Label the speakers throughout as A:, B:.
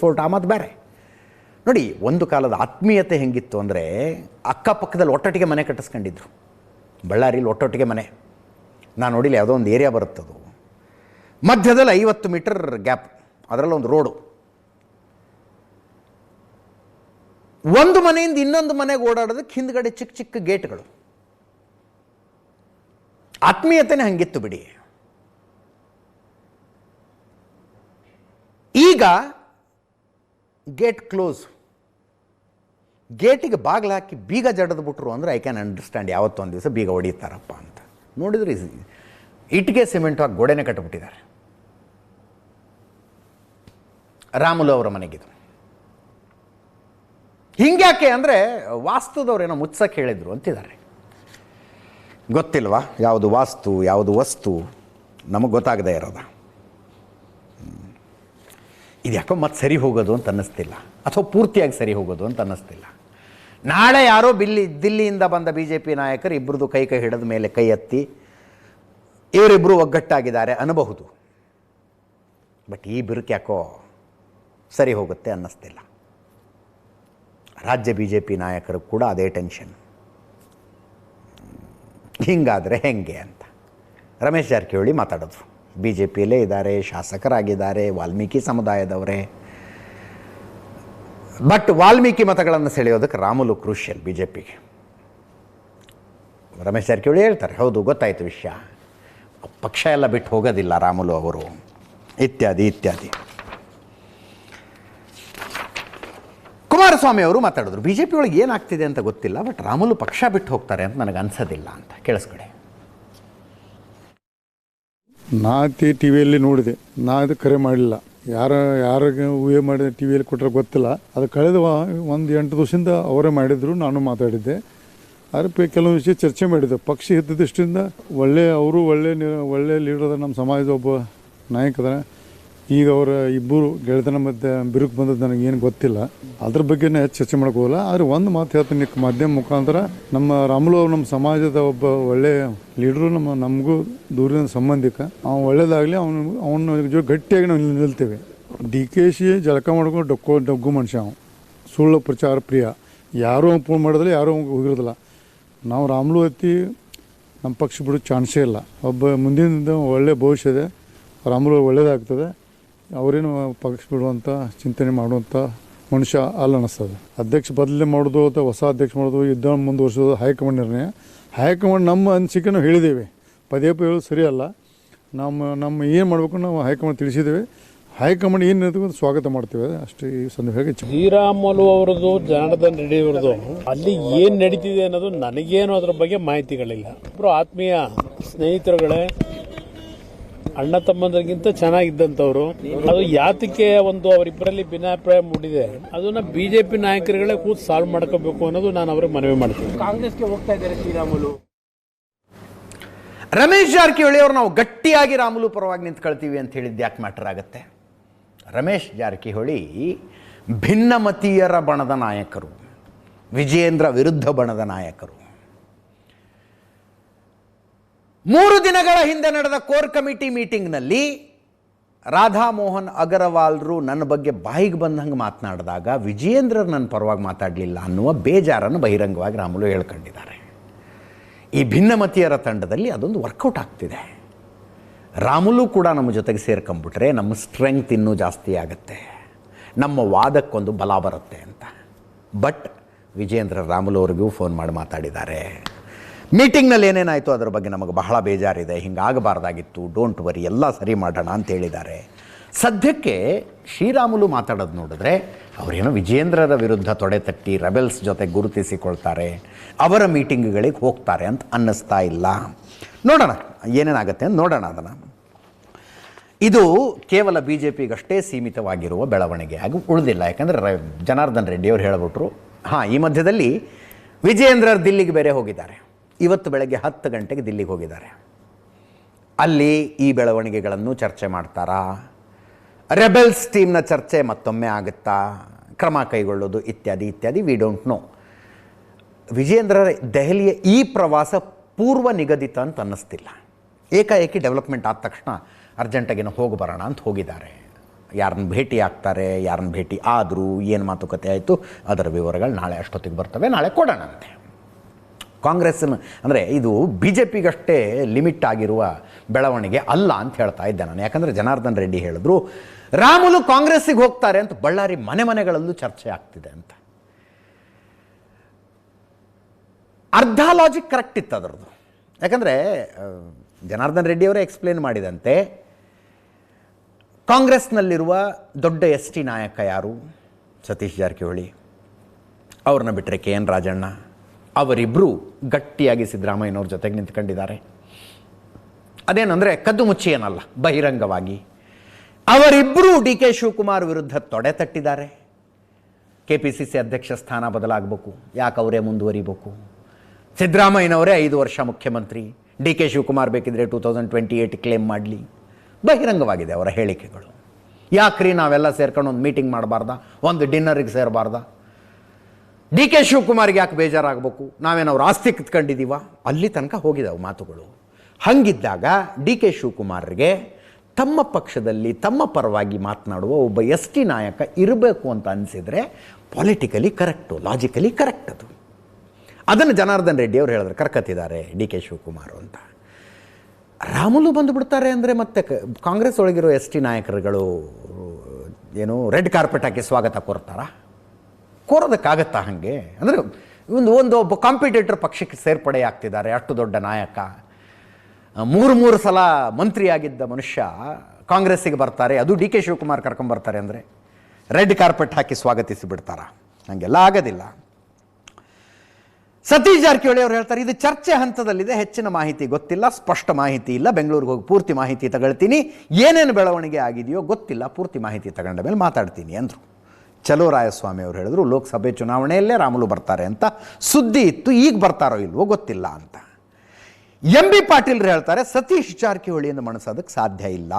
A: Fort ಆ ಮಾತು ಬೇರೆ ನೋಡಿ, ಒಂದು ಕಾಲದ ಆತ್ಮೀಯತೆ ಹೆಂಗಿತ್ತು ಅಂದರೆ ಅಕ್ಕಪಕ್ಕದಲ್ಲಿ ಒಟ್ಟೊಟ್ಟಿಗೆ ಮನೆ ಕಟ್ಟಿಸ್ಕೊಂಡಿದ್ರು. ಬಳ್ಳಾರಿಲಿ ಒಟ್ಟೊಟ್ಟಿಗೆ ಮನೆ. ನಾನು ನೋಡಿಲ್ಲ, ಯಾವುದೋ ಒಂದು ಏರಿಯಾ ಬರುತ್ತದು ಮಧ್ಯದಲ್ಲಿ ಐವತ್ತು ಮೀಟರ್ ಗ್ಯಾಪ್ ಅದರಲ್ಲೊಂದು ರೋಡು. ಒಂದು ಮನೆಯಿಂದ ಇನ್ನೊಂದು ಮನೆಗೆ ಓಡಾಡೋದಕ್ಕೆ ಹಿಂದ್ಗಡೆ ಚಿಕ್ಕ ಚಿಕ್ಕ ಗೇಟ್ಗಳು. ಆತ್ಮೀಯತೆನೇ ಹಂಗಿತ್ತು ಬಿಡಿ. ಈಗ ಗೇಟ್ ಕ್ಲೋಸ್ ಗೇಟಿಗೆ ಬಾಗಿಲು ಹಾಕಿ ಬೀಗ ಜಡದು ಬಿಟ್ರು ಅಂದರೆ ಐ ಕ್ಯಾನ್ ಅಂಡರ್ಸ್ಟ್ಯಾಂಡ್ ಯಾವತ್ತೊಂದು ದಿವಸ ಬೀಗ ಹೊಡಿತಾರಪ್ಪ ಅಂತ. ನೋಡಿದ್ರೆ ಇಟ್ಟಿಗೆ ಸಿಮೆಂಟ್ ಹಾಕಿ ಗೋಡೆನೇ ಕಟ್ಟಿಬಿಟ್ಟಿದ್ದಾರೆ ರಾಮುಲು ಅವರ ಮನೆಗಿದು. ಹಿಂಗ್ಯಾಕೆ ಅಂದರೆ ವಾಸ್ತುದವ್ರೇನೋ ಮುಚ್ಚಕ್ಕೆ ಹೇಳಿದ್ರು ಅಂತಿದ್ದಾರೆ. ಗೊತ್ತಿಲ್ವಾ? ಯಾವುದು ವಾಸ್ತು, ಯಾವುದು ವಸ್ತು? ನಮಗೆ ಗೊತ್ತಾಗದೇ ಇರೋದ. ಇದು ಯಾಕೋ ಮತ್ತೆ ಸರಿ ಹೋಗೋದು ಅಂತ ಅನ್ನಿಸ್ತಿಲ್ಲ. ಅಥವಾ ಪೂರ್ತಿಯಾಗಿ ಸರಿ ಹೋಗೋದು ಅಂತ ಅನ್ನಿಸ್ತಿಲ್ಲ. ನಾಳೆ ಯಾರೋ ಬಿಲ್ಲಿ, ದಿಲ್ಲಿಯಿಂದ ಬಂದ ಬಿ ಜೆ ಪಿ ನಾಯಕರು ಇಬ್ಬರದು ಕೈ ಕೈ ಹಿಡಿದ ಮೇಲೆ ಕೈ ಎತ್ತಿ ಇವರಿಬ್ಬರು ಒಗ್ಗಟ್ಟಾಗಿದ್ದಾರೆ ಅನ್ನಬಹುದು. ಬಟ್ ಈ ಬಿರುಕು ಯಾಕೋ ಸರಿ ಹೋಗುತ್ತೆ ಅನ್ನಿಸ್ತಿಲ್ಲ. ರಾಜ್ಯ ಬಿ ಜೆ ಪಿ ನಾಯಕರು ಕೂಡ ಅದೇ ಟೆನ್ಷನ್. ಹಿಂಗಾದರೆ ಹೆಂಗೆ ಅಂತ. ರಮೇಶ್ ಜಾರಕಿಹೊಳಿ ಮಾತಾಡಿದ್ರು ಬಿ ಜೆ ಪಿಯಲ್ಲೇ ಇದ್ದಾರೆ, ಶಾಸಕರಾಗಿದ್ದಾರೆ, ವಾಲ್ಮೀಕಿ ಸಮುದಾಯದವರೇ. ಬಟ್ ವಾಲ್ಮೀಕಿ ಮತಗಳನ್ನು ಸೆಳೆಯೋದಕ್ಕೆ ರಾಮುಲು ಕ್ರೂಷಿಯಲ್ ಬಿ ಜೆ ಪಿಗೆ ರಮೇಶ್ ಜಾರಕಿಹೊಳಿ ಹೇಳ್ತಾರೆ, ಹೌದು ಗೊತ್ತಾಯಿತು ವಿಷಯ. ಪಕ್ಷ ಎಲ್ಲ ಬಿಟ್ಟು ಹೋಗೋದಿಲ್ಲ ರಾಮುಲು ಅವರು. ಇತ್ಯಾದಿ ಇತ್ಯಾದಿ. ಕುಮಾರಸ್ವಾಮಿ ಅವರು ಮಾತಾಡಿದ್ರು ಬಿ ಜೆ ಪಿ ಒಳಗೆ ಏನಾಗ್ತಿದೆ ಅಂತ ಗೊತ್ತಿಲ್ಲ ಬಟ್ ರಾಮುಲು ಪಕ್ಷ ಬಿಟ್ಟು ಹೋಗ್ತಾರೆ ಅಂತ ನನಗೆ ಅನ್ಸೋದಿಲ್ಲ ಅಂತ. ಕೇಳಿಸ್ಕೊಡಿ.
B: ನಾ ಟಿ ವಿಯಲ್ಲಿ ನೋಡಿದೆ. ನಾ ಅದು ಕರೆ ಮಾಡಲಿಲ್ಲ. ಯಾರ, ಯಾರಿಗೆ ಊಹೆ ಮಾಡಿದ ಟಿ ವಿಯಲ್ಲಿ ಕೊಟ್ಟರೆ ಗೊತ್ತಿಲ್ಲ. ಅದು ಕಳೆದ ಒಂದು ಎಂಟು ದಿವಸದಿಂದ ಅವರೇ ಮಾಡಿದ್ರು, ನಾನು ಮಾತಾಡಿದ್ದೆ. ಅದ್ರ ಪೈ ಕೆಲವು ವಿಷಯ ಚರ್ಚೆ ಮಾಡಿದ್ದೆ ಪಕ್ಷಿ ಹಿತದೃಷ್ಟಿಯಿಂದ ಒಳ್ಳೆಯ ಅವರು ಒಳ್ಳೆ ನಿ- ಒಳ್ಳೆ ಲೀಡರ್ ನಮ್ಮ ಸಮಾಜದ ಒಬ್ಬ ನಾಯಕ ಈಗ ಅವರ ಇಬ್ಬರು ಗೆಳೆತನ ಮಧ್ಯೆ ಬಿರುಕು ಬಂದದ್ದು ನನಗೆ ಏನು ಗೊತ್ತಿಲ್ಲ. ಅದ್ರ ಬಗ್ಗೆನೇ ಹೆಚ್ಚು ಚರ್ಚೆ ಹೋಗಲ್ಲ. ಆದರೆ ಒಂದು ಮಾತು ಹೇಳ್ತೀನಿ ಮಾಧ್ಯಮ ಮುಖಾಂತರ. ನಮ್ಮ ರಾಮುಲು ಅವರು ನಮ್ಮ ಸಮಾಜದ ಒಬ್ಬ ಒಳ್ಳೆ ಲೀಡ್ರು ನಮ್ಮ ನಮಗೂ ದೂರಿನ ಸಂಬಂಧಿಕ. ಅವ್ನು ಒಳ್ಳೇದಾಗಲಿ ಅವನು ಅವನ ಜೊತೆ ಗಟ್ಟಿಯಾಗಿ ನಾವು ನಿಲ್ತೇವೆ. ಡಿ ಕೆ ಶಿ ಜಳಕ ಮಾಡ್ಕೊಂಡು ಡೊಕ್ಕೋ ಡಗ್ಗು ಮನುಷ್ಯ ಅವನು. ಸುಳ್ಳು ಪ್ರಚಾರ ಪ್ರಿಯ. ಯಾರೂ ಅವ್ನು ಫೋನ್ ಮಾಡಿದ್ರೆ ಯಾರೂ ಅವ್ನಿಗೆ ಹೋಗಿರೋದಿಲ್ಲ. ನಾವು ರಾಮುಲು ಎತ್ತಿ ನಮ್ಮ ಪಕ್ಷ ಬಿಡೋ ಚಾನ್ಸೇ ಇಲ್ಲ. ಒಬ್ಬ ಮುಂದಿನ ಒಳ್ಳೆ ಭವಿಷ್ಯ ಇದೆ. ರಾಮುಲು ಒಳ್ಳೇದಾಗ್ತದೆ. ಅವರೇನು ಪಕ್ಷ ಬಿಡುವಂಥ ಚಿಂತನೆ ಮಾಡುವಂಥ ಮನುಷ್ಯ ಅಲ್ಲ ಅನ್ನಿಸ್ತದೆ ಅಧ್ಯಕ್ಷ ಬದಲಿ ಮಾಡೋದು ಅಥವಾ ಹೊಸ ಅಧ್ಯಕ್ಷ ಮಾಡೋದು ಯುದ್ಧ ಮುಂದುವರಿಸೋದು ಹೈಕಮಾಂಡ್ ನಿರ್ಣಯ. ಹೈಕಮಾಂಡ್ ನಮ್ಮ ಅನಿಸಿಕೆ ನಾವು ಹೇಳಿದ್ದೇವೆ. ಪದೇ ಪದೇ ಹೇಳೋದು ಸರಿ ಅಲ್ಲ ನಮ್ಮ ನಮ್ಮ ಏನು ಮಾಡಬೇಕು ನಾವು ಹೈಕಮಾಂಡ್ ತಿಳಿಸಿದ್ದೇವೆ. ಹೈಕಮಾಂಡ್ ಏನು ಅದು ಸ್ವಾಗತ ಮಾಡ್ತೇವೆ. ಅಷ್ಟೇ ಈ ಸಂದರ್ಭ
C: ಶ್ರೀರಾಮುಲು ಅವರದು ಜನಾರ್ದನ್ ರೆಡ್ಡಿ ಅವರದು ಅಲ್ಲಿ ಏನು ನಡೀತಿದೆ ಅನ್ನೋದು ನನಗೇನು ಅದ್ರ ಬಗ್ಗೆ ಮಾಹಿತಿಗಳಿಲ್ಲ. ಒಬ್ಬರು ಆತ್ಮೀಯ ಸ್ನೇಹಿತರುಗಳೇ ಅಣ್ಣ ತಮ್ಮಂದ್ರಿಗಿಂತ ಚೆನ್ನಾಗಿದ್ದಂಥವ್ರು. ಅದು ಯಾತಕ್ಕೆ ಒಂದು ಅವರಿಬ್ಬರಲ್ಲಿ ಭಿನ್ನಾಭಿಪ್ರಾಯ ಮೂಡಿದೆ ಅದನ್ನ ಬಿಜೆಪಿ ನಾಯಕರುಗಳೇ ಕೂತ್ ಸಾಲ್ವ್ ಮಾಡ್ಕೋಬೇಕು ಅನ್ನೋದು ನಾನು ಅವ್ರಿಗೆ ಮನವಿ ಮಾಡ್ತೀನಿ.
D: ಕಾಂಗ್ರೆಸ್ಗೆ ಹೋಗ್ತಾ ಇದ್ದಾರೆ ಶ್ರೀರಾಮುಲು.
A: ರಮೇಶ್ ಜಾರಕಿಹೊಳಿ ಅವರು ನಾವು ಗಟ್ಟಿಯಾಗಿ ರಾಮುಲು ಪರವಾಗಿ ನಿಂತ್ಕೊಳ್ತೀವಿ ಅಂತ ಹೇಳಿದ್ದು ಯಾಕೆ ಮ್ಯಾಟರ್ ಆಗುತ್ತೆ? ರಮೇಶ್ ಜಾರಕಿಹೊಳಿ ಭಿನ್ನಮತೀಯರ ಬಣದ ನಾಯಕರು ವಿಜಯೇಂದ್ರ ವಿರುದ್ಧ ಬಣದ ನಾಯಕರು. ಮೂರು ದಿನಗಳ ಹಿಂದೆ ನಡೆದ ಕೋರ್ ಕಮಿಟಿ ಮೀಟಿಂಗ್ನಲ್ಲಿ ರಾಧಾಮೋಹನ್ ಅಗರವಾಲ್ರು ನನ್ನ ಬಗ್ಗೆ ಬಾಯಿಗೆ ಬಂದಂಗೆ ಮಾತನಾಡಿದಾಗ ವಿಜಯೇಂದ್ರ ನನ್ನ ಪರವಾಗಿ ಮಾತಾಡಲಿಲ್ಲ ಅನ್ನುವ ಬೇಜಾರನ್ನು ಬಹಿರಂಗವಾಗಿ ರಾಮುಲು ಹೇಳ್ಕೊಂಡಿದ್ದಾರೆ. ಈ ಭಿನ್ನಮತೀಯರ ತಂಡದಲ್ಲಿ ಅದೊಂದು ವರ್ಕೌಟ್ ಆಗ್ತಿದೆ. ರಾಮುಲು ಕೂಡ ನಮ್ಮ ಜೊತೆಗೆ ಸೇರ್ಕೊಂಬಿಟ್ರೆ ನಮ್ಮ ಸ್ಟ್ರೆಂಗ್ತ್ ಇನ್ನೂ ಜಾಸ್ತಿ ಆಗುತ್ತೆ. ನಮ್ಮ ವಾದಕ್ಕೊಂದು ಬಲ ಬರುತ್ತೆ ಅಂತ. ಬಟ್ ವಿಜೇಂದ್ರ ರಾಮುಲು ಅವ್ರಿಗೂ ಫೋನ್ ಮಾಡಿ ಮಾತಾಡಿದ್ದಾರೆ. ಮೀಟಿಂಗ್ನಲ್ಲಿ ಏನೇನಾಯಿತು ಅದರ ಬಗ್ಗೆ ನಮಗೆ ಬಹಳ ಬೇಜಾರಿದೆ, ಹಿಂಗಾಗಬಾರ್ದಾಗಿತ್ತು ಡೋಂಟ್ ವರಿ ಎಲ್ಲ ಸರಿ ಮಾಡೋಣ ಅಂತ ಹೇಳಿದ್ದಾರೆ. ಸದ್ಯಕ್ಕೆ ಶ್ರೀರಾಮುಲು ಮಾತಾಡೋದು ನೋಡಿದ್ರೆ ಅವರೇನೋ ವಿಜೇಂದ್ರರ ವಿರುದ್ಧ ತೊಡೆ ತಟ್ಟಿ ರೆಬೆಲ್ಸ್ ಜೊತೆ ಗುರುತಿಸಿಕೊಳ್ತಾರೆ, ಅವರ ಮೀಟಿಂಗ್ಗಳಿಗೆ ಹೋಗ್ತಾರೆ ಅಂತ ಅನ್ನಿಸ್ತಾ ಇಲ್ಲ. ನೋಡೋಣ, ಏನೇನಾಗುತ್ತೆ ಅಂತ ನೋಡೋಣ ಅದನ್ನು. ಇದು ಕೇವಲ ಬಿ ಜೆ ಪಿಗಷ್ಟೇ ಸೀಮಿತವಾಗಿರುವ ಬೆಳವಣಿಗೆ ಹಾಗೂ ಉಳಿದಿಲ್ಲ. ಯಾಕಂದರೆ ರ ಜನಾರ್ದನ್ ರೆಡ್ಡಿಯವರು ಹೇಳಿಬಿಟ್ರು, ಹಾಂ, ಈ ಮಧ್ಯದಲ್ಲಿ ವಿಜಯೇಂದ್ರರ್ ದಿಲ್ಲಿಗೆ ಬೇರೆ ಹೋಗಿದ್ದಾರೆ. ಇವತ್ತು ಬೆಳಗ್ಗೆ ಹತ್ತು ಗಂಟೆಗೆ ದಿಲ್ಲಿಗೆ ಹೋಗಿದ್ದಾರೆ. ಅಲ್ಲಿ ಈ ಬೆಳವಣಿಗೆಗಳನ್ನು ಚರ್ಚೆ ಮಾಡ್ತಾರಾ? ರೆಬೆಲ್ಸ್ ಟೀಮ್ನ ಚರ್ಚೆ ಮತ್ತೊಮ್ಮೆ ಆಗುತ್ತಾ? ಕ್ರಮ ಕೈಗೊಳ್ಳೋದು ಇತ್ಯಾದಿ ಇತ್ಯಾದಿ ವಿ ಡೋಂಟ್ ನೋ ವಿಜೇಂದ್ರ ದೆಹಲಿಯ ಈ ಪ್ರವಾಸ ಪೂರ್ವ ನಿಗದಿತ ಅಂತ ಅನ್ನಿಸ್ತಿಲ್ಲ. ಏಕಾಏಕಿ ಡೆವಲಪ್ಮೆಂಟ್ ಆದ ತಕ್ಷಣ ಅರ್ಜೆಂಟಾಗಿನ ಹೋಗಿ ಬರೋಣ ಅಂತ ಹೋಗಿದ್ದಾರೆ. ಯಾರನ್ನ ಭೇಟಿ ಆಗ್ತಾರೆ, ಯಾರನ್ನ ಭೇಟಿ ಆದರೂ, ಏನು ಮಾತುಕತೆ ಆಯಿತು, ಅದರ ವಿವರಗಳು ನಾಳೆ ಅಷ್ಟೊತ್ತಿಗೆ ಬರ್ತವೆ, ನಾಳೆ ಕೊಡೋಣಂತೆ ಕಾಂಗ್ರೆಸ್ನ ಅಂದರೆ ಇದು ಬಿ ಜೆ ಪಿಗಷ್ಟೇ ಲಿಮಿಟ್ ಆಗಿರುವ ಬೆಳವಣಿಗೆ ಅಲ್ಲ ಅಂತ ಹೇಳ್ತಾ ಇದ್ದೆ ನಾನು. ಯಾಕಂದರೆ ಜನಾರ್ದನ್ ರೆಡ್ಡಿ ಹೇಳಿದ್ರು, ರಾಮುಲು ಕಾಂಗ್ರೆಸ್ಸಿಗೆ ಹೋಗ್ತಾರೆ ಅಂತ ಬಳ್ಳಾರಿ ಮನೆ ಮನೆಗಳಲ್ಲೂ ಚರ್ಚೆ ಆಗ್ತಿದೆ ಅಂತ. ಅರ್ಧ ಲಾಜಿಕ್ ಕರೆಕ್ಟ್ ಇತ್ತು ಅದರದ್ದು. ಯಾಕಂದರೆ ಜನಾರ್ದನ್ ರೆಡ್ಡಿ ಅವರೇ ಎಕ್ಸ್ಪ್ಲೇನ್ ಮಾಡಿದಂತೆ, ಕಾಂಗ್ರೆಸ್ನಲ್ಲಿರುವ ದೊಡ್ಡ ಎಸ್ ಟಿ ನಾಯಕ ಯಾರು? ಸತೀಶ್ ಜಾರಕಿಹೊಳಿ. ಅವ್ರನ್ನ ಬಿಟ್ಟರೆ ಕೆ ಎನ್ ರಾಜಣ್ಣ. ಅವರಿಬ್ಬರು ಗಟ್ಟಿಯಾಗಿ ಸಿದ್ದರಾಮಯ್ಯನವ್ರ ಜೊತೆಗೆ ನಿಂತ್ಕೊಂಡಿದ್ದಾರೆ. ಅದೇನಂದರೆ ಕದ್ದು ಮುಚ್ಚಿ ಏನಲ್ಲ, ಬಹಿರಂಗವಾಗಿ. ಅವರಿಬ್ಬರು ಡಿ ಕೆ ಶಿವಕುಮಾರ್ ವಿರುದ್ಧ ತೊಡೆ ತಟ್ಟಿದ್ದಾರೆ. ಕೆ ಪಿ ಸಿ ಸಿ ಅಧ್ಯಕ್ಷ ಸ್ಥಾನ ಬದಲಾಗಬೇಕು, ಯಾಕೆ ಅವರೇ ಮುಂದುವರಿಬೇಕು? ಸಿದ್ದರಾಮಯ್ಯನವರೇ ಐದು ವರ್ಷ ಮುಖ್ಯಮಂತ್ರಿ, ಡಿ ಕೆ ಶಿವಕುಮಾರ್ ಬೇಕಿದ್ರೆ two thousand twenty eight claim ಮಾಡಲಿ. ಬಹಿರಂಗವಾಗಿದೆ ಅವರ ಹೇಳಿಕೆಗಳು. ಯಾಕ್ರಿ ನಾವೆಲ್ಲ ಸೇರ್ಕೊಂಡು ಒಂದು ಮೀಟಿಂಗ್ ಮಾಡಬಾರ್ದ? ಒಂದು ಡಿನ್ನರಿಗೆ ಸೇರಬಾರ್ದ? ಡಿ ಕೆ ಶಿವಕುಮಾರ್ಗೆ ಯಾಕೆ ಬೇಜಾರಾಗಬೇಕು? ನಾವೇನವ್ರ ಆಸ್ತಿ ಕಿತ್ಕೊಂಡಿದ್ದೀವ ಅಲ್ಲಿ ತನಕ ಹೋಗಿದ್ದಾವೆ ಮಾತುಗಳು. ಹಂಗಿದ್ದಾಗ ಡಿ ಕೆ ಶಿವಕುಮಾರ್ಗೆ ತಮ್ಮ ಪಕ್ಷದಲ್ಲಿ ತಮ್ಮ ಪರವಾಗಿ ಮಾತನಾಡುವ ಒಬ್ಬ ಎಸ್ ಟಿ ನಾಯಕ ಇರಬೇಕು ಅಂತ ಅನಿಸಿದರೆ ಪಾಲಿಟಿಕಲಿ ಕರೆಕ್ಟು ಲಾಜಿಕಲಿ ಕರೆಕ್ಟ್ ಅದು. ಅದನ್ನು ಜನಾರ್ದನ್ ರೆಡ್ಡಿ ಅವರು ಹೇಳಿದ್ರೆ, ಕರ್ಕತ್ತಿದ್ದಾರೆ ಡಿ ಕೆ ಶಿವಕುಮಾರ್ ಅಂತ. ರಾಮುಲು ಬಂದುಬಿಡ್ತಾರೆ ಅಂದರೆ ಮತ್ತೆ ಕಾಂಗ್ರೆಸ್ ಒಳಗಿರೋ ಎಸ್ ಟಿ ನಾಯಕರುಗಳು, ಏನು ರೆಡ್ ಕಾರ್ಪೆಟ್ ಹಾಕಿ ಸ್ವಾಗತ ಕೋರ್ತಾರ ಕೋರೋದಕ್ಕಾಗತ್ತಾ ಹಾಗೆ? ಅಂದರೆ ಒಂದು ಒಂದು ಒಬ್ಬ ಕಾಂಪಿಟೇಟರ್ ಪಕ್ಷಕ್ಕೆ ಸೇರ್ಪಡೆ ಆಗ್ತಿದ್ದಾರೆ, ಅಷ್ಟು ದೊಡ್ಡ ನಾಯಕ. ಮೂರು ಮೂರು ಸಲ ಮಂತ್ರಿಯಾಗಿದ್ದ ಮನುಷ್ಯ ಕಾಂಗ್ರೆಸ್ಸಿಗೆ ಬರ್ತಾರೆ, ಅದು ಡಿ ಕೆ ಶಿವಕುಮಾರ್ ಕರ್ಕೊಂಬರ್ತಾರೆ ಅಂದರೆ ರೆಡ್ ಕಾರ್ಪೆಟ್ ಹಾಕಿ ಸ್ವಾಗತಿಸಿ ಬಿಡ್ತಾರ? ಹಾಗೆಲ್ಲ ಆಗೋದಿಲ್ಲ. ಸತೀಶ್ ಜಾರಕಿಹೊಳಿ ಅವರು ಹೇಳ್ತಾರೆ, ಇದು ಚರ್ಚೆ ಹಂತದಲ್ಲಿದೆ, ಹೆಚ್ಚಿನ ಮಾಹಿತಿ ಗೊತ್ತಿಲ್ಲ, ಸ್ಪಷ್ಟ ಮಾಹಿತಿ ಇಲ್ಲ, ಬೆಂಗಳೂರಿಗೆ ಹೋಗಿ ಪೂರ್ತಿ ಮಾಹಿತಿ ತಗೊಳ್ತೀನಿ, ಏನೇನು ಬೆಳವಣಿಗೆ ಆಗಿದೆಯೋ ಗೊತ್ತಿಲ್ಲ, ಪೂರ್ತಿ ಮಾಹಿತಿ ತಗೊಂಡ ಮೇಲೆ ಮಾತಾಡ್ತೀನಿ ಅಂದರು. ಚಲೋ ರಾಯಸ್ವಾಮಿ ಅವರು ಹೇಳಿದ್ರು, ಲೋಕಸಭೆ ಚುನಾವಣೆಯಲ್ಲೇ ರಾಮುಲು ಬರ್ತಾರೆ ಅಂತ ಸುದ್ದಿ ಇತ್ತು, ಈಗ ಬರ್ತಾರೋ ಇಲ್ವೋ ಗೊತ್ತಿಲ್ಲ ಅಂತ. ಎಂ ಬಿ ಪಾಟೀಲ್ರು ಹೇಳ್ತಾರೆ, ಸತೀಶ್ ಜಾರಕಿಹೊಳಿಯನ್ನು ಮಣಿಸೋದಕ್ಕೆ ಸಾಧ್ಯ ಇಲ್ಲ.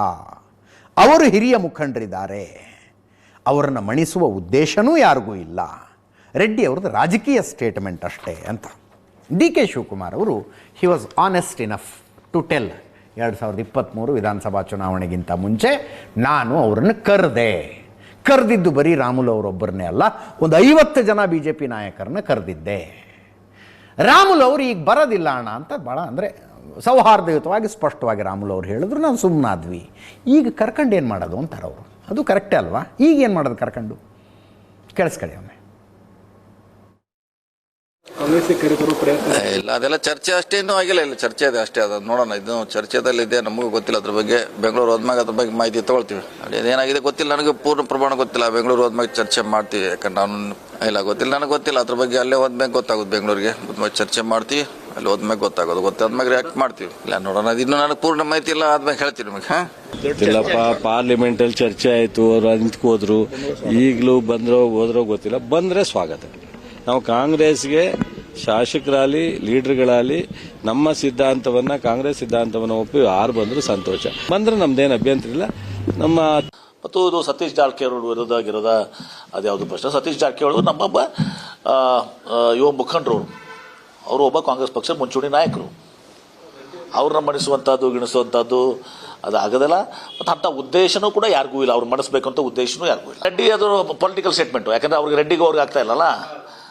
A: ಅವರು ಹಿರಿಯ ಮುಖಂಡರಿದ್ದಾರೆ. ಅವರನ್ನು ಮಣಿಸುವ ಉದ್ದೇಶನೂ ಯಾರಿಗೂ ಇಲ್ಲ. ರೆಡ್ಡಿ ಅವ್ರದ್ದು ರಾಜಕೀಯ ಸ್ಟೇಟ್ಮೆಂಟ್ ಅಷ್ಟೇ ಅಂತ. ಡಿ ಕೆ ಶಿವಕುಮಾರ್ ಅವರು he was honest enough to tell ಎರಡು ಸಾವಿರದ ಇಪ್ಪತ್ತ್ಮೂರು ವಿಧಾನಸಭಾ ಚುನಾವಣೆಗಿಂತ ಮುಂಚೆ ನಾನು ಅವರನ್ನು ಕರೆದೆ. ಕರೆದಿದ್ದು ಬರೀ ರಾಮುಲು ಅವರೊಬ್ಬರನ್ನೇ ಅಲ್ಲ, ಒಂದು ಐವತ್ತು ಜನ ಬಿ ಜೆ ಪಿ ನಾಯಕರನ್ನ ಕರೆದಿದ್ದೆ. ರಾಮುಲು ಅವರು ಈಗ ಬರೋದಿಲ್ಲ ಅಣ್ಣ ಅಂತ ಭಾಳ ಅಂದರೆ ಸೌಹಾರ್ದಯುತವಾಗಿ, ಸ್ಪಷ್ಟವಾಗಿ ರಾಮುಲು ಅವ್ರು ಹೇಳಿದ್ರು ನಾವು ಸುಮ್ಮನಾದ್ವಿ ಈಗ ಕರ್ಕೊಂಡು ಏನು ಮಾಡೋದು ಅಂತಾರೆ ಅವರು. ಅದು ಕರೆಕ್ಟೇ ಅಲ್ವಾ? ಈಗ ಏನು ಮಾಡೋದು ಕರ್ಕೊಂಡು? ಕೇಳಿಸ್ಕೊಳ್ಳಿ ಒಮ್ಮೆ.
E: ಇಲ್ಲ ಅದೆಲ್ಲ ಚರ್ಚೆ ಅಷ್ಟೇ ಇನ್ನೂ ಆಗಿಲ್ಲ ಇಲ್ಲ ಚರ್ಚೆ ಇದೆ ಅಷ್ಟೇ ಅದು ನೋಡೋಣ. ಇದು ಚರ್ಚೆದಲ್ಲಿದೆ ನಮಗೂ ಗೊತ್ತಿಲ್ಲ ಅದ್ರ ಬಗ್ಗೆ ಬೆಂಗಳೂರು ಹೋದ್ಮ್ಯಾಗ ಅದ್ರ ಬಗ್ಗೆ ಮಾಹಿತಿ ತಗೊಳ್ತೀವಿ. ಅದೇನಾಗಿದೆ ಗೊತ್ತಿಲ್ಲ ನನಗೆ ಪೂರ್ಣ ಪ್ರಮಾಣ ಗೊತ್ತಿಲ್ಲ ಬೆಂಗಳೂರು ಹೋದ್ಮ್ಯಾಗ ಚರ್ಚೆ ಮಾಡ್ತೀವಿ ಯಾಕಂದ್ರೆ ನಾನು ಇಲ್ಲ ಗೊತ್ತಿಲ್ಲ ನನಗೆ ಗೊತ್ತಿಲ್ಲ ಅದ್ರ ಬಗ್ಗೆ ಅಲ್ಲೇ ಹೋದ್ಮ್ಯಾಗ ಗೊತ್ತಾಗುತ್ತೆ ಬೆಂಗಳೂರಿಗೆ. ಹೋದ್ಮಾಗ ಚರ್ಚೆ ಮಾಡ್ತೀವಿ ಅಲ್ಲಿ ಹೋದ್ಮ್ಯಾಗ ಗೊತ್ತಾಗೋದು ಗೊತ್ತಾದ್ಮ್ಯಾಗ ರಿಯಾಕ್ಟ್ ಮಾಡ್ತೀವಿ. ಇಲ್ಲ ನೋಡೋಣ ಅದು ಇನ್ನೂ ನನಗೆ ಪೂರ್ಣ ಮಾಹಿತಿ ಇಲ್ಲ ಆದ್ಮೇಲೆ ಹೇಳ್ತೀನಿ ನಿಮಗೆ ಹಾಂ?
F: ಇಲ್ಲಪ್ಪ ಪಾರ್ಲಿಮೆಂಟ್ ಅಲ್ಲಿ ಚರ್ಚೆ ಆಯ್ತು ಅವ್ರು ನಿಂತ್ಕೋದ್ರು ಈಗಲೂ ಬಂದ್ರೋ ಹೋದ್ರೋ ಗೊತ್ತಿಲ್ಲ ಬಂದ್ರೆ ಸ್ವಾಗತ. ನಾವು ಕಾಂಗ್ರೆಸ್ಗೆ ಶಾಸಕರಾಗಲಿ, ಲೀಡರ್ಗಳಾಗಲಿ ನಮ್ಮ ಸಿದ್ಧಾಂತವನ್ನ, ಕಾಂಗ್ರೆಸ್ ಸಿದ್ಧಾಂತವನ್ನು ಒಪ್ಪಿ ಯಾರು ಬಂದರೂ ಸಂತೋಷ. ಬಂದ್ರೆ ನಮ್ದೇನು ಅಭ್ಯಂತರ ಇಲ್ಲ. ನಮ್ಮ
G: ಮತ್ತು ಇದು ಸತೀಶ್ ಜಾರಕಿಹೊಳಿ ವಿರುದ್ಧ ಆಗಿರೋದ ಅದ್ಯಾವುದು ಪ್ರಶ್ನೆ? ಸತೀಶ್ ಜಾರಕಿಹೊಳಿ ನಮ್ಮೊಬ್ಬ ಯುವ ಮುಖಂಡರು. ಅವರು ಒಬ್ಬ ಕಾಂಗ್ರೆಸ್ ಪಕ್ಷದ ಮುಂಚೂಣಿ ನಾಯಕರು. ಅವ್ರನ್ನ ಮಣಿಸುವಂಥದ್ದು ಗಿಣಿಸುವಂಥದ್ದು ಅದು ಆಗೋದಿಲ್ಲ ಮತ್ತು ಅಂಥ ಉದ್ದೇಶನೂ ಕೂಡ ಯಾರಿಗೂ ಇಲ್ಲ. ಅವ್ರು ಮಣಿಸ್ಬೇಕು ಅಂತ ಉದ್ದೇಶನೂ ಯಾರಿಗೂ ಇಲ್ಲ. ರೆಡ್ಡಿ ಅದು ಪೊಲಿಟಿಕಲ್ ಸ್ಟೇಟ್ಮೆಂಟು ಯಾಕಂದ್ರೆ ಅವ್ರಿಗೆ ರೆಡ್ಡಿಗೆ ಅವ್ರಿಗೆ ಆಗ್ತಾ ಇಲ್ಲಲ್ಲ.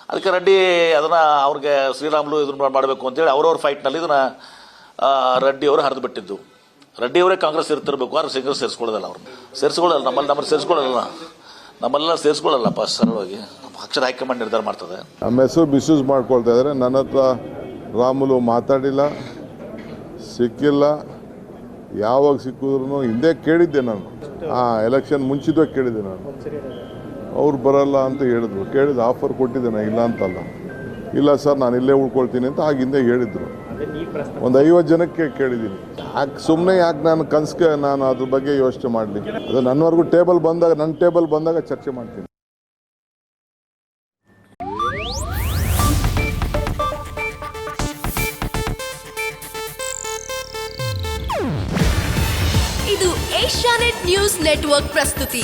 G: ಅದಕ್ಕೆ ರೆಡ್ಡಿ ಅದನ್ನ ಅವ್ರಿಗೆ ಶ್ರೀರಾಮುಲು ಇದನ್ನ ಮಾಡಬೇಕು ಅಂತೇಳಿ ಅವ್ರವ್ರ ಫೈಟ್ನಲ್ಲಿ ಇದನ್ನ ರೆಡ್ಡಿ ಅವರು ಹರಿದು ಬಿಟ್ಟಿದ್ದು. ರೆಡ್ಡಿ ಅವರೇ ಕಾಂಗ್ರೆಸ್ ಇರ್ತಿರ್ಬೇಕು ಆದ್ರೆ ಸಿಂಗರ್ ಸೇರಿಸ್ಕೊಳ್ಳೋದಲ್ಲ ಅವ್ರು ಸೇರಿಸ್ಕೊಳ್ಳಲ್ಲ, ನಮ್ಮಲ್ಲಿ ನಮ್ಮಲ್ಲಿ ಸೇರಿಸ್ಕೊಳ್ಳಲ್ಲ. ನಮ್ಮಲ್ಲ ಸೇರಿಸ್ಕೊಳ್ಳಲ್ಲಪ್ಪ ಸರಳವಾಗಿ. ಪಕ್ಷದ ಹೈಕಮಾಂಡ್ ನಿರ್ಧಾರ ಮಾಡ್ತದೆ.
H: ನಮ್ಮ ಹೆಸರು ಮಿಸ್ಯೂಸ್ ಮಾಡ್ಕೊಳ್ತಾ ಇದ್ದಾರೆ. ನನ್ನ ಹತ್ರ ರಾಮುಲು ಮಾತಾಡಿಲ್ಲ, ಸಿಕ್ಕಿಲ್ಲ. ಯಾವಾಗ ಸಿಕ್ಕಿದ್ರು ಹಿಂದೆ ಕೇಳಿದ್ದೆ ನಾನು. ಹಾಂ ಎಲೆಕ್ಷನ್ ಮುಂಚಿತವಾಗಿ ಕೇಳಿದ್ದೆ ನಾನು. ಅವ್ರು ಬರಲ್ಲ ಅಂತ ಹೇಳಿದ್ರು. ಕೇಳಿದ ಆಫರ್ ಕೊಟ್ಟಿದ್ದೇನೆ, ಇಲ್ಲ ಅಂತಲ್ಲ. ಇಲ್ಲ ಸರ್, ನಾನು ಇಲ್ಲೇ ಉಳ್ಕೊಳ್ತೀನಿ ಅಂತ ಆಗಿಂದ ಹೇಳಿದರು. ಒಂದು ಐವತ್ತು ಜನಕ್ಕೆ ಕೇಳಿದ್ದೀನಿ. ಯಾಕೆ ಸುಮ್ಮನೆ ಯಾಕೆ ನಾನು ಕನ್ಸ್ಗೆ ನಾನು ಅದ್ರ ಬಗ್ಗೆ ಯೋಚನೆ ಮಾಡಲಿ ಅದು ನನ್ನವರೆಗೂ ಟೇಬಲ್ ಬಂದಾಗ ನನ್ನ ಟೇಬಲ್ ಬಂದಾಗ ಚರ್ಚೆ ಮಾಡ್ತೀನಿ.
I: ಇದು ಏಷ್ಯಾನೆಟ್ ನ್ಯೂಸ್ ನೆಟ್ವರ್ಕ್ ಪ್ರಸ್ತುತಿ.